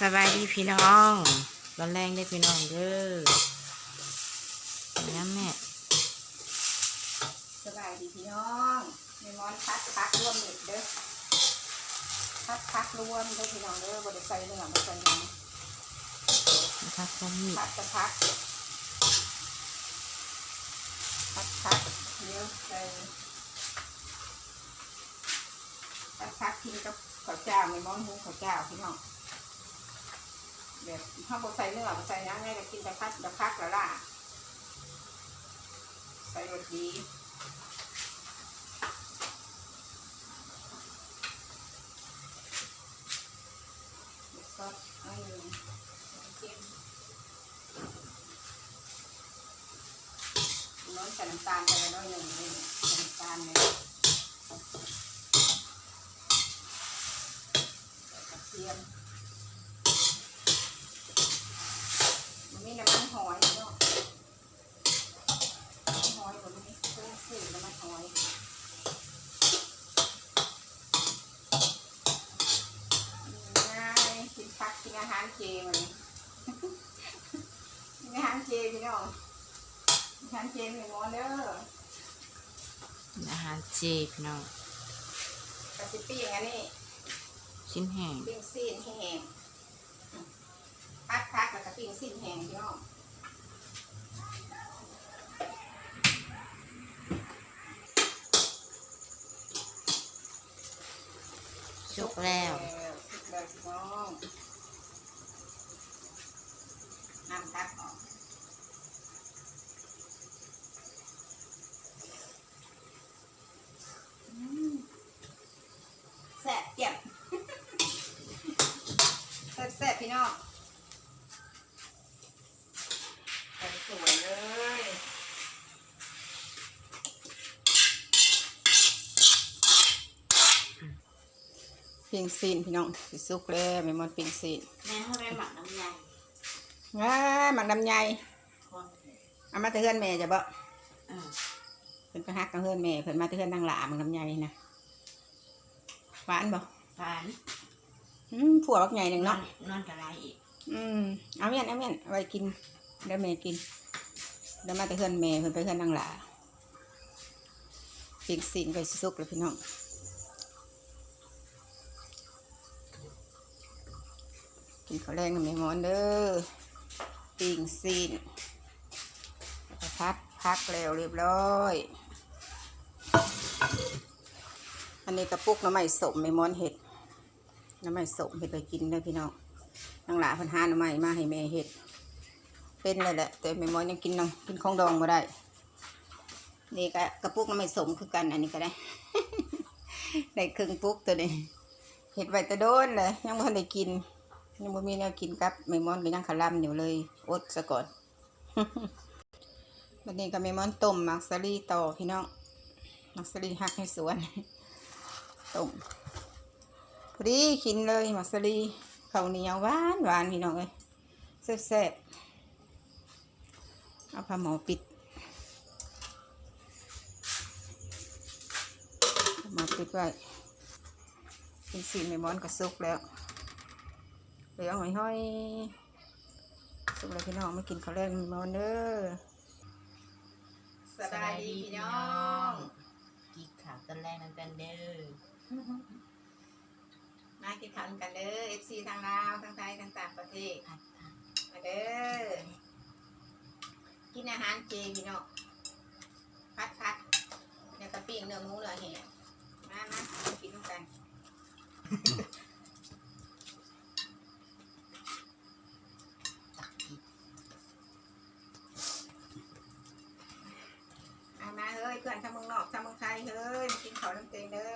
สบายดีพี่น้องร้อนแรงได้พี่น้องเด้อน้ำแม่ สบายดีพี่น้องในมอนพักพักรวมเด็ดเด้อพักพักรวมเด้อพี่น้องเด้อบริใส่เนื้อบริใส่หนังนะคะก็มีพักจะพักพักพักเดี๋ยวใส่พักพักกินกับข้าวเจ้าในมอนหุงข้าวเจ้าพี่น้อง แบบถ้าบริใส่เนื้อใส่หนังไงจะกินแต่พักจะพักแล้วล่ะใส่รสดีซอสน้อยหนึ่งเค็มน้อยใส่น้ำตาลไปแล้วน้อยหนึ่งน้ำตาลเลยใส่กระเทียมมันมีน้ำมันหอยเนาะน้ำมันหอยผมมีเครื่องสืน้ำมันหอยง่ายกินผักกินอาหารเจมัน กินอาหารเจ พี่น้องอาหารเจมีหมอเด้ออาหารเจพี่น้องกระสิปิ้งอันนี้ชิ้นแห้งปิ้งซีนแห้งพักพักแล้วก็ปิ้งซีนแห้งพี่น้องสุกแล้วสุกแล้วพี่น้องน้ำตักออกอืมแซ่บเจียบ แซ่บแซ่บพี่น้องใส่สวยเลย ปิ้งซีนพี่น้องสิสุกแล้วไม่หมดปิ้งซีนแม่ให้ไปหมักน้ำยาว้าหมักน้ำใหญ่คนเอามาแต่เฮือนแม่จะบ่อืมเพิ่นไปฮักกับเฮือนแม่เพิ่นมาแต่เฮือนนางหลาหมักน้ำใหญ่นะหวานบ่ฟานอืมผัวบักใหญ่หนึ่งนอเนาะนนอนกระไรอีกอืมเอาเมียนเอาเมียนเอาไว้กินเดี๋ยวแม่กินเดี๋ยวมาแต่เฮือนแม่เพิ่นไปเฮือนนางหลาปิ้งซีนก็สิสุกแล้วพี่น้อง กินข้าวแรงกับแม่มอนเด้อปิ้งซีนพักพักแล้วเรียบร้อย อันนี้กระปุกน้ำไม้สมแม่มอนเห็ดน้ำไม้สมเห็ดไปกินเด้พี่น้องนางหลาพันหาน้ำไม้มาให้แม่เห็ด เป็นเลยแหละ แต่แม่มอนยังกินนังกินของดองมาได้นี่ก็กระปุกน้ำไม้สมคือกันอันนี้ก็ได้ได้ครึ่งปุกตัวนี้เห็ดไว้ตะโดนเลยยังไม่ทันได้กิน ยังไม่มีแนวกินครับแม่หมอนก็ยังขลำอยู่เลย อดซะก่อนวันนี้ก็แม่หมอนต้มมักซารีต่อพี่น้องมักซารีหักให้สวนต้มพอดีกินเลยมักซารีข้าวเหนียวหวานหวานพี่น้องเลยแซ่บๆเอาผ้าหมอปิดผ้าปิดไว้เป็นสีแม่หมอนก็สุกแล้ว เหลือหอยห้อยสุกเลยพี่น้องมากินข้าวแรงมอนเด้อสบายดีพี่น้องกีขาวตอนแรกนั่นกันเด้อมากินข้าวกันเด้อ FC ทางลาวทางไทยทางต่างประเทศผัดผักมาเด้อกินอาหารเจพี่น้องพัดพัดเนี่ยกระปิ้งเนื้อหมูเนื้อแหงมามากินด้วยกัน ตักกิน เอามาเฮ้ยเพื่อนทางเมืองนอกทางเมืองไทยเฮ้ยมากินข้าวน้ำเตงเด้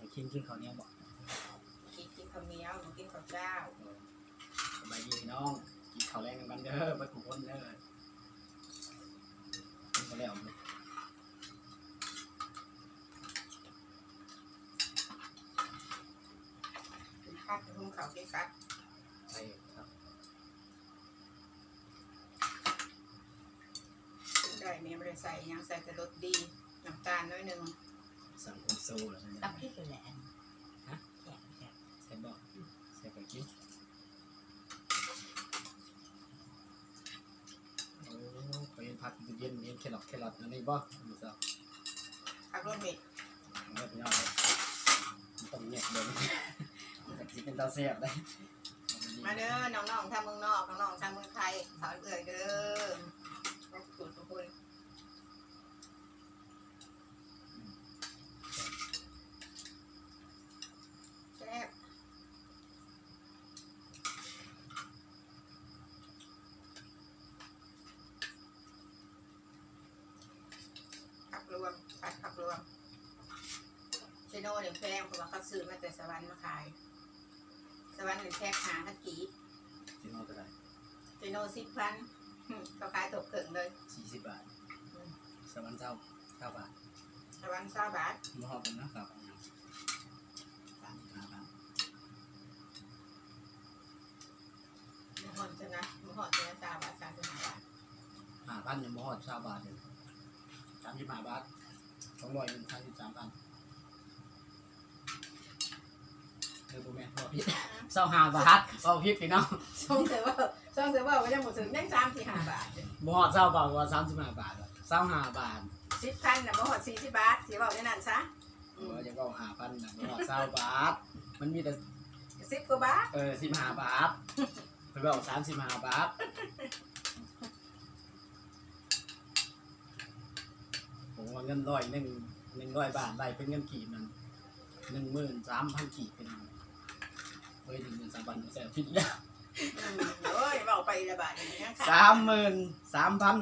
อกินกินข้าวเหนียวบอกกินกินข้าวเหนียวหนูกินข้าวเจ้าสบายดีพี่น้องกินข้าวแรงกันเด้อไปกูคนเด้อกินข้าวแล้วกินข้าวหุงข้าวกินข้าว ใส่ยังใส่แต่รสดีน้ำตาลน้อยหนึ่งสั่งเป็โซ่แล้วใช่ไหมตับที่สุดแหลมฮะแหลมแซ่บใส่บอกใส่ไปกินโอ้ไปผัดเย็นเย็นแครอทแครอทนั่นเองบ่ดูสิผักรสเผ็ดแบบนี้ครับต้องเนียยเดิมตะกี้เป็นตาเสียบได้มาเด้อน้องๆทำเมืองนอกน้องๆทำเมืองไทยสอนเอื่อยเด้อ โน่เดี๋ยวแพงเพราะว่าเขาซื้อมาแต่สวรรค์มาขาย สวรรค์หนึ่งแพ็คหาตะกี้ที่นอกจะได้เจโนสิบพันเขาขายตกเกิงเลย สี่สิบบาทสวรรค์เจ้าเก้าบาทสวรรค์เศร้าบาทมหอบกันนะครับสามสิบห้าบาทหมูหอนจะนะหมูหอนจะนะสามบาทสามสิบห้าบาทห้าพันยังมหอบเก้าบาทเลยสามสิบห้าบาทสองร้อยหนึ่งสามสิบสามพันเออบุแม่พอพิษเศร้าห้าบาทพอพิษพี่น้องช่องเสือว่าช่องเสือว่าก็ยังหมดถึงยังสามสี่ห้าบาทมหอบเศร้าบาทกว่าสามสิบห้าบาทเศร้าห้าบาทสิบพันนะหมูหอนสี่สิบบาทสีบอกได้นั่นซะเออจะก็ห้าพันนะมหอบเศร้าบาท มันมีแต่สิบกว่าบาทเออสิบห้าบาทเพิ่นบอกสามสิบห้าบาทผมว่าเงินร้อยหนึ่งหนึ่งร้อยบาทได้เป็นเงินกี่มันหนึ่งหมื่นสามพันกี่เป็น เฮ้ยหนึ่งหมื่นสามพันแสนผิดแล้วอืมโอ้ยบอกไปละบาทอย่างนี้ยังขายสามหมื่นสามพัน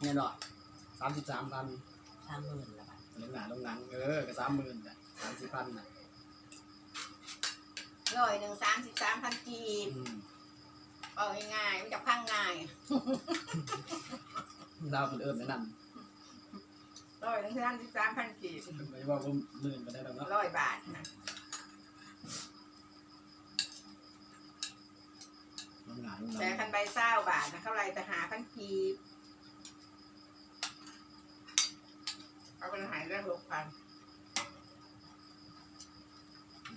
เนี่ยเนาะสามสิบสามพันสามหมื่นละบาทลงหนาลงหนังเออก็สามหมื่นแต่สามสิบพันน่ะร้อยหนึ่งสามสิบสามพันกีบอืมเอาง่ายๆมันจะพังง่ายเราเป็นเอิญนั่นร้อยหนึ่งสามสิบสามพันกีบไม่ว่าผมหมื่นไปได้หรอกเนาะร้อยบาทนะ ลงหนาลงหนั แต่งคันใบเศร้าบาทนะเท่าไรแต่หาพันกีบเอาไปหายได้หกพัน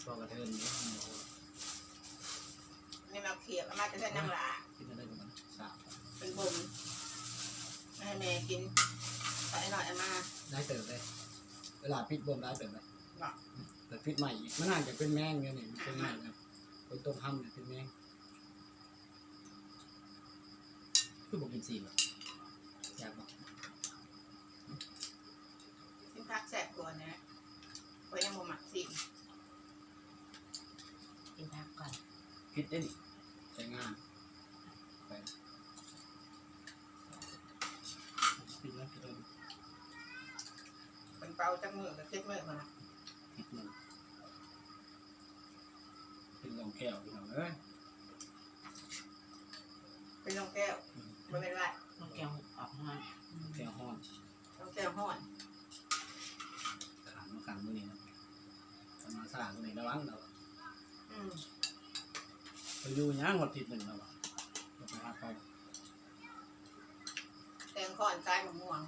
พอกระเทินเนี่ยนี่มาเขียบเอามาจะใช้น้ำหลากินได้ประมาณสามเป็นบุมให้แม่กินใส่หน่อยเอามาได้เติบเลยเวลาพิษบวมได้เติบเลยหรอแต่พิษใหม่อีกมันน่าจะเป็นแมงเนี่ยนี่มันเป็นใหม่นะเป็นต้มห้ำเนี่ยเป็นแมง คือบอกกินสีหรออยากบอกกินพักแสบกว่านะเพราะยังโมหมักสิกินพักก่อนพิษได้นี่ใช้งานไปพิษแล้วพิษเลยเป็นเป่าจักมือกับเจ็ดมือมานะพิษมันเป็นลองแก้วพี่น้องเอ้ยเป็นลงแก้ว ไม่เป็นไรต้องแกงออกมาแก้วห้อนลงแก้วห้อนขานมาขังมือนี่นะทำมาสร้างมือนี่ระวังเราอืมไปอยู่ย่างหดทิศหนึ่งเราเราไปหาเขาแตงข้อนใส่มะม่วง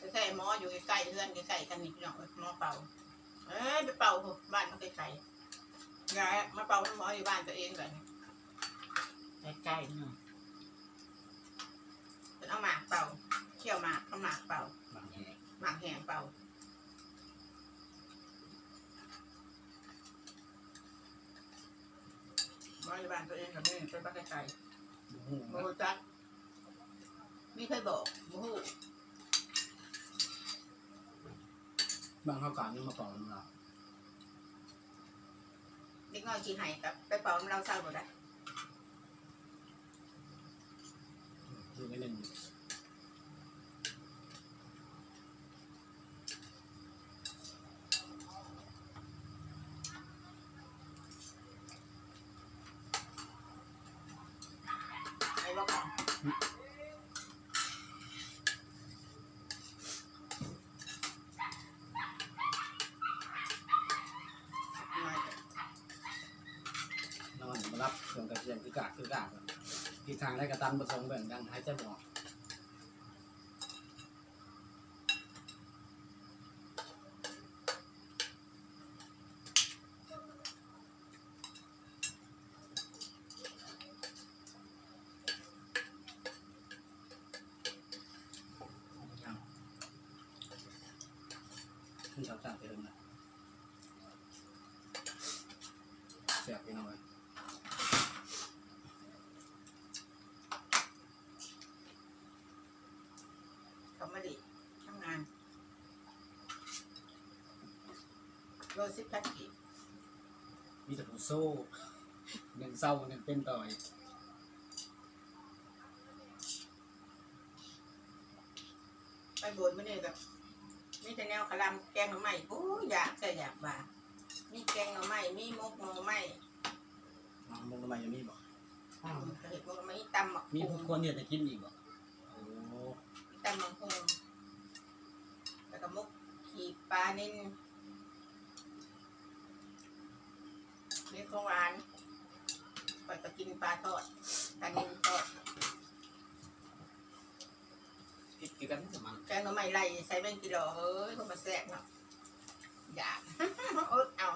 จะใส่หม้ออยู่ใกล้ๆเรือนใกล้ๆกันนิดหน่อยหม้อเป่า เอ้ยไปเป่าบ้านเขาใกล้ๆยายมาเป่าน้ำหม้ออยู่บ้านตัวเองก่อนใกล้ๆเนาะ เป็นเอาหมากเป่าเขี่ยวหมากเอาหมากเป่าบางแห่งหมากแห้งเป่าหม้ออยู่บ้านตัวเองกับนี่ไปบ้านไกลบุ้งๆโมจักมีเคยบอกโมหูบางเขาการนี่มาก่อนเราเด็กน้อยขี้ไห้กับไปเป่าน้ำเราเศร้าหมดได้อยู่ในหนึ่ง ไอ้บอกก่อนน้อย นอนมา รับเครื่องกระเทียมคือกากคือกากที่ทางได้กระตันผสมแบ่งกันให้เจ้าบอก ชอบจัดไปเลยนะแซ่บไปหน่อยเขามาดิทำงานโลสิบพันกีบมีแต่ผู้โซ่หนึ่งเศร้าหนึ่งเป็นต่อยไปโบนมาเนี่ยแบบมี แต่แนวขะลำแกงหน่อไม้โอ้ยอยากใช่อยากว่ามีแกงหน่อไม้มีมกหน่อไม้น้องมุกทำไมยังมีบอกเห็ดมกหน่อไม้ตำหมักมีหุ่ผู้งคนเนี่ยจะกินอีกบอกโอ้ตำหมักหุ่งแล้วก็มกขีปลานิ่นมีของหวานไปก็กินปลาทอดปลานิ่นทอด กินกินกันสมันแกงหน่อไม้ไล่ใส่เป็นกิโลเอ้ยเขามาแซ่บเนาะอยากอดเอา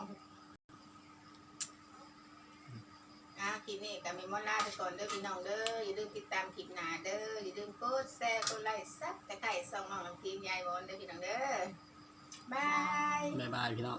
อะคลิปนี้ก็มีมอลาไปก่อนเด้อพี่น้องเด้ออย่าลืมติดตามคลิปหน้าเด้ออย่าลืมกดแชร์กดไลค์ซับตะไคร้ส่องน้องน้ำทีมยายบอลเด้อพี่น้องเด้อบาย บ๊ายบายพี่น้อง